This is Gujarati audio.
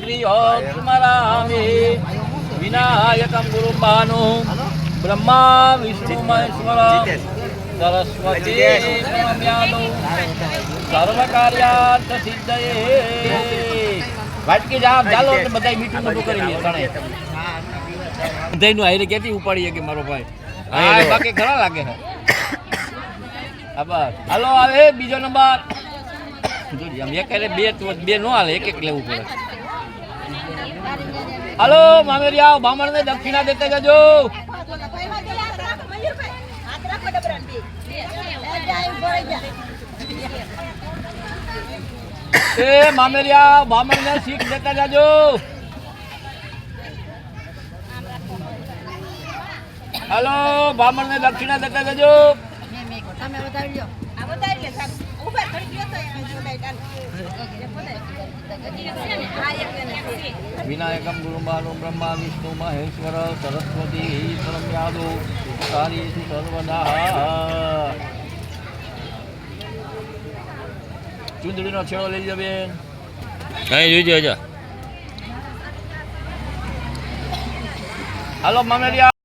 ગૃહમ સ્મરામિ વિનાયકમ ગુરુ ભાનું બ્રહ્મા વિષ્ણુ મહેશ્વર સરસ્વતી સર્વ કાર્યાર્થ સિદ્ધયે વાટકી જામ ચાલો બધા મીઠું મોટું કરી લઈએ તણે બધાયનું હારે ક્યાંથી ઉપાડીએ કે મારો ભાઈ હા બાકી ઘણા લાગે છે? હા બસ. હાલો આવે બીજો નંબર. જોડી આમ એક બે બે નો હાલે એક એક લેવું પડે. હાલો, મામેરિયા બામણ ને દક્ષિણા દેતા જજો. એ મામેરિયા બામણ ને શીખ દેતા જાજો. હલો બામણ ને દક્ષિણા દેતા જજો. વિનાયકમ ગુરુમાનો બ્રહ્મા વિષ્ણુ મહેશ્વર સરસ્વતી પરમ્યાદો કાર્યેષુ સર્વદા ચૂંદડીનો છેડો લઈ જવે કઈ જોઈજો હજો હાલો મામેરિયા